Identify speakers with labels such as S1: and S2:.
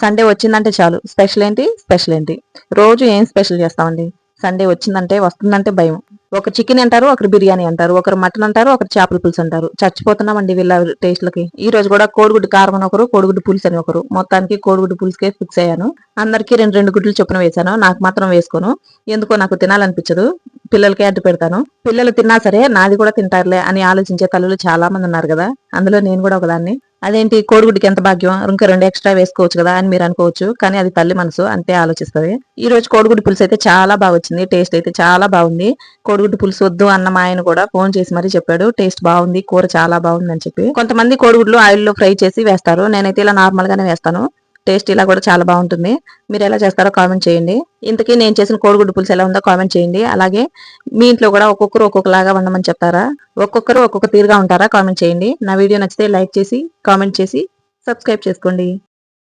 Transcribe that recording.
S1: Sunday వచ్చిందంటే చాలు. Special ఏంటి? స్పెషల్ ఏంటి? రోజు ఏం స్పెషల్ చేస్తామండి? సండే వచ్చిందంటే వస్తుందంటే భయం. ఒక చికెన్ అంటారు ఒకరు బిర్యానీ అంటారు ఒకరు మటన్ అంటారు ఒకరు చేపల పులుసు అంటారు చచ్చిపోతున్నామండి వీళ్ళ టేస్ట్లకి ఈ రోజు కూడా కోడిగుడ్డు కారం అని ఒకరు కోడిగుడ్డు పులుసు అని ఒకరు. మొత్తానికి కోడిగుడ్డు పులుసుకే ఫిక్స్ అయ్యాను. అందరికీ రెండు రెండు గుడ్లు చొప్పున వేశాను. నాకు మాత్రం వేసుకోను. ఎందుకో నాకు తినాలనిపించదు. పిల్లలకే అడ్డు పెడతాను. పిల్లలు తిన్నా సరే నాది కూడా తింటారులే అని ఆలోచించే తల్లులు చాలా మంది ఉన్నారు కదా. అందులో నేను కూడా ఒకదాన్ని. అదేంటి కోడిగుడ్డుకి ఎంత భాగ్యం? ఇంకా రెండు ఎక్స్ట్రా వేసుకోవచ్చు కదా అని మీరు అనుకోవచ్చు. కానీ అది తల్లి మనసు అంతే ఆలోచిస్తుంది. ఈ రోజు కోడిగుడ్డు పులుసు అయితే చాలా బాగా వచ్చింది. టేస్ట్ అయితే చాలా బాగుంది. కోడిగుడ్డు పులుసు వద్దు అన్న మా ఆయన కూడా ఫోన్ చేసి మరీ చెప్పాడు. టేస్ట్ బాగుంది కూర చాలా బాగుంది అని చెప్పి. కొంతమంది కోడిగుడ్లు ఆయిల్లో ఫ్రై చేసి వేస్తారు. నేనైతే ఇలా నార్మల్ గానే వేస్తాను. టేస్ట్ ఇలా కూడా చాలా బాగుంటుంది. మీరు ఎలా చేస్తారో కామెంట్ చేయండి. ఇంతకీ నేను చేసిన కోడిగుడ్డు పులుసు ఎలా ఉందో కామెంట్ చేయండి. అలాగే మీ ఇంట్లో కూడా ఒక్కొక్కరు ఒక్కొక్కలాగా వండమని చెప్తారా? ఒక్కొక్కరు ఒక్కొక్క తీరుగా ఉంటారా? కామెంట్ చేయండి. నా వీడియో నచ్చితే లైక్ చేసి కామెంట్ చేసి సబ్స్క్రైబ్ చేసుకోండి.